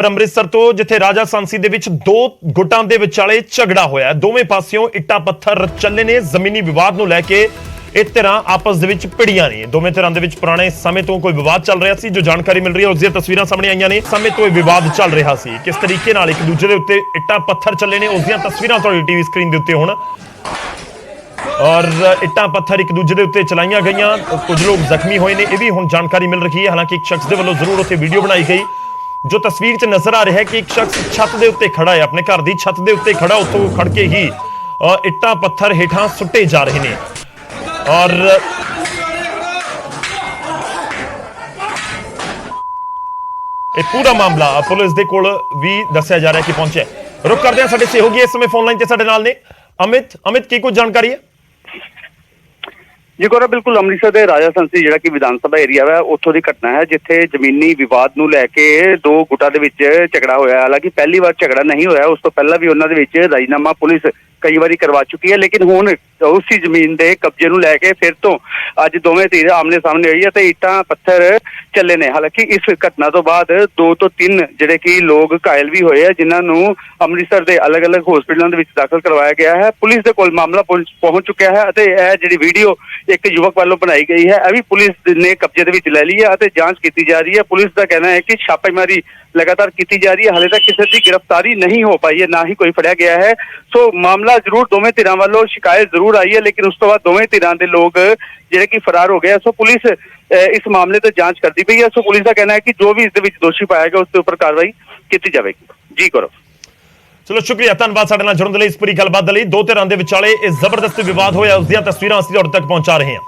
ਪਰ ਅੰਮ੍ਰਿਤਸਰ ਤੋਂ ਜਿੱਥੇ ਰਾਜਾ ਸਾਂਸੀ ਦੇ ਵਿੱਚ ਦੋ ਗੁੱਟਾਂ ਦੇ ਵਿਚਾਲੇ ਝਗੜਾ ਹੋਇਆ ਦੋਵੇਂ ਪਾਸਿਓਂ ਇੱਟਾਂ ਪੱਥਰ ਚੱਲੇ ਨੇ, ਜ਼ਮੀਨੀ ਵਿਵਾਦ ਨੂੰ ਲੈ ਕੇ ਇਹ ਧਿਰਾਂ ਆਪਸ ਦੇ ਵਿੱਚ ਭਿੜੀਆਂ ਨੇ। ਦੋਵੇਂ ਧਿਰਾਂ ਦੇ ਵਿੱਚ ਪੁਰਾਣੇ ਸਮੇਂ ਤੋਂ ਕੋਈ ਵਿਵਾਦ ਚੱਲ ਰਿਹਾ ਸੀ, ਜੋ ਜਾਣਕਾਰੀ ਮਿਲ ਰਹੀ ਹੈ, ਉਸ ਦੀਆਂ ਤਸਵੀਰਾਂ ਸਾਹਮਣੇ ਆਈਆਂ ਨੇ। ਸਮੇਂ ਤੋਂ ਇਹ ਵਿਵਾਦ ਚੱਲ ਰਿਹਾ ਸੀ। ਕਿਸ ਤਰੀਕੇ ਨਾਲ ਇੱਕ ਦੂਜੇ ਦੇ ਉੱਤੇ ਇੱਟਾਂ ਪੱਥਰ ਚੱਲੇ ਨੇ, ਉਸ ਦੀਆਂ ਤਸਵੀਰਾਂ ਤੁਹਾਡੀ ਟੀਵੀ ਸਕਰੀਨ ਦੇ ਉੱਤੇ ਹੁਣ। ਔਰ ਇੱਟਾਂ ਪੱਥਰ ਇੱਕ ਦੂਜੇ ਦੇ ਉੱਤੇ ਚਲਾਈਆਂ ਗਈਆਂ, ਕੁਝ ਲੋਕ ਜ਼ਖਮੀ ਹੋਏ ਨੇ, ਇਹ ਵੀ ਹੁਣ ਜਾਣਕਾਰੀ ਮਿਲ ਰਹੀ ਹੈ। ਹਾਲਾਂਕਿ ਇੱਕ ਸ਼ਖਸ ਦੇ ਵੱਲੋਂ ਜ਼ਰੂਰ ਉੱਥੇ ਵੀਡੀਓ ਬਣਾਈ ਗਈ। ਜੋ ਤਸਵੀਰ 'ਚ ਨਜ਼ਰ ਆ ਰਿਹਾ ਹੈ ਕਿ ਇੱਕ ਸ਼ਖਸ ਛੱਤ ਦੇ ਉੱਤੇ ਖੜਾ ਹੈ, ਆਪਣੇ ਘਰ ਦੀ ਛੱਤ ਦੇ ਉੱਤੇ ਖੜਾ, ਉੱਥੋਂ ਖੜ ਕੇ ਹੀ ਇੱਟਾਂ, ਪੱਥਰ ਹੇਠਾਂ ਸੁੱਟੇ ਜਾ ਰਹੇ ਨੇ। ਔਰ ਇਹ ਪੂਰਾ ਮਾਮਲਾ ਪੁਲਿਸ ਦੇ ਕੋਲ ਵੀ ਦੱਸਿਆ ਜਾ ਰਿਹਾ ਕਿ ਪਹੁੰਚਿਆ ਹੈ। ਰੁਕ ਕਰਦੇ ਹਾਂ, ਸਾਡੇ ਸਹਿਯੋਗੀ ਇਸ ਸਮੇਂ ਫੋਨ ਲਾਈਨ ਤੇ ਸਾਡੇ ਨਾਲ ਨੇ। ਅਮਿਤ ਅਮਿਤ, ਕੀ ਕੁਝ ਜਾਣਕਾਰੀ ਹੈ? ਜੀ ਗੌਰਵ ਬਿਲਕੁਲ ਅੰਮ੍ਰਿਤਸਰ ਦੇ ਰਾਜਾ ਸੰਸੀ ਜਿਹੜਾ ਕਿ ਵਿਧਾਨ ਸਭਾ ਏਰੀਆ ਹੈ ਉੱਥੋਂ ਦੀ ਘਟਨਾ ਹੈ, ਜਿੱਥੇ ਜ਼ਮੀਨੀ ਵਿਵਾਦ ਨੂੰ ਲੈ ਕੇ ਦੋ ਗੁੱਟਾਂ ਦੇ ਵਿੱਚ ਝਗੜਾ ਹੋਇਆ। ਹਾਲਾਂਕਿ ਪਹਿਲੀ ਵਾਰ ਝਗੜਾ ਨਹੀਂ ਹੋਇਆ, ਉਸ ਤੋਂ ਪਹਿਲਾਂ ਵੀ ਉਹਨਾਂ ਦੇ ਵਿੱਚ ਰਾਜੀਨਾਮਾ ਪੁਲਿਸ ਕਈ ਵਾਰੀ ਕਰਵਾ ਚੁੱਕੀ ਹੈ, ਲੇਕਿਨ ਹੁਣ ਉਸੇ ਜ਼ਮੀਨ ਦੇ ਕਬਜ਼ੇ ਨੂੰ ਲੈ ਕੇ ਫਿਰ ਤੋਂ ਅੱਜ ਦੋਵੇਂ ਧਿਰ ਆਮਨੇ ਸਾਹਮਣੇ ਹੋਈ ਹੈ ਤੇ ਇੱਟਾਂ, ਪੱਥਰ ਚੱਲੇ ਨੇ। ਹਾਲਾਂਕਿ ਇਸ ਘਟਨਾ ਤੋਂ ਬਾਅਦ ਦੋ ਤੋਂ ਤਿੰਨ ਜਿਹੜੇ ਕਿ ਲੋਕ ਘਾਇਲ ਵੀ ਹੋਏ ਆ, ਜਿਨ੍ਹਾਂ ਨੂੰ ਅੰਮ੍ਰਿਤਸਰ ਦੇ ਅਲੱਗ-ਅਲੱਗ ਹਸਪਤਾਲਾਂ ਦੇ ਵਿੱਚ ਦਾਖਲ ਕਰਵਾਇਆ ਗਿਆ ਹੈ। ਪੁਲਿਸ ਦੇ ਕੋਲ ਮਾਮਲਾ ਪਹੁੰਚ ਪਹੁੰਚ ਚੁੱਕਿਆ ਹੈ ਅਤੇ ਇਹ ਜਿਹੜੀ ਵੀਡੀਓ ਇੱਕ ਯੁਵਕ ਵੱਲੋਂ ਬਣਾਈ ਗਈ ਹੈ, ਇਹ ਵੀ ਪੁਲਿਸ ਨੇ ਕਬਜ਼ੇ ਦੇ ਵਿੱਚ ਲੈ ਲਈ ਹੈ ਅਤੇ ਜਾਂਚ ਕੀਤੀ ਜਾ ਰਹੀ ਹੈ। ਪੁਲਿਸ ਦਾ ਕਹਿਣਾ ਹੈ ਕਿ ਛਾਪੇਮਾਰੀ ਲਗਾਤਾਰ ਕੀਤੀ ਜਾ ਰਹੀ ਹੈ। ਹਾਲੇ ਤੱਕ ਕਿਸੇ ਦੀ ਗ੍ਰਿਫਤਾਰੀ ਨਹੀਂ ਹੋ ਪਾਈ ਹੈ, ਨਾ ਹੀ ਕੋਈ ਫੜਿਆ ਗਿਆ ਹੈ। ਸੋ ਮਾਮਲਾ ਜ਼ਰੂਰ ਦੋਵੇਂ ਧਿਰਾਂ ਵੱਲੋਂ ਸ਼ਿਕਾਇਤ ਜ਼ਰੂਰ ਆਈ ਹੈ, ਲੇਕਿਨ ਉਸ ਤੋਂ ਬਾਅਦ ਦੋਵੇਂ ਧਿਰਾਂ ਦੇ ਲੋਕ ਜਿਹੜੇ ਕਿ ਫਰਾਰ ਹੋ ਗਏ ਸੋ ਪੁਲਿਸ ਇਸ ਮਾਮਲੇ ਤੇ ਜਾਂਚ ਕਰਦੀ ਪਈ ਹੈ। ਸੋ ਪੁਲਿਸ ਦਾ ਕਹਿਣਾ ਹੈ ਕਿ ਜੋ ਵੀ ਇਸ ਦੇ ਵਿੱਚ ਦੋਸ਼ੀ ਪਾਇਆ ਗਿਆ, ਉਸ ਦੇ ਉੱਪਰ ਕਾਰਵਾਈ ਕੀਤੀ ਜਾਵੇਗੀ। ਜੀ ਕਰੋ ਚਲੋ, ਸ਼ੁਕਰੀਆ ਧੰਨਵਾਦ ਸਾਡੇ ਨਾਲ ਜੁੜਨ ਦੇ ਲਈ ਇਸ ਪੂਰੀ ਗੱਲਬਾਤ ਦੇ ਲਈ। ਦੋ ਧਿਰਾਂ ਦੇ ਵਿਚਾਲੇ ਇਹ ਜ਼ਬਰਦਸਤ ਵਿਵਾਦ ਹੋਇਆ, ਉਸ ਦੀਆਂ ਤਸਵੀਰਾਂ ਅਸੀਂ ਤੁਹਾਡੇ ਤੱਕ ਪਹੁੰਚਾ ਰਹੇ ਹਾਂ।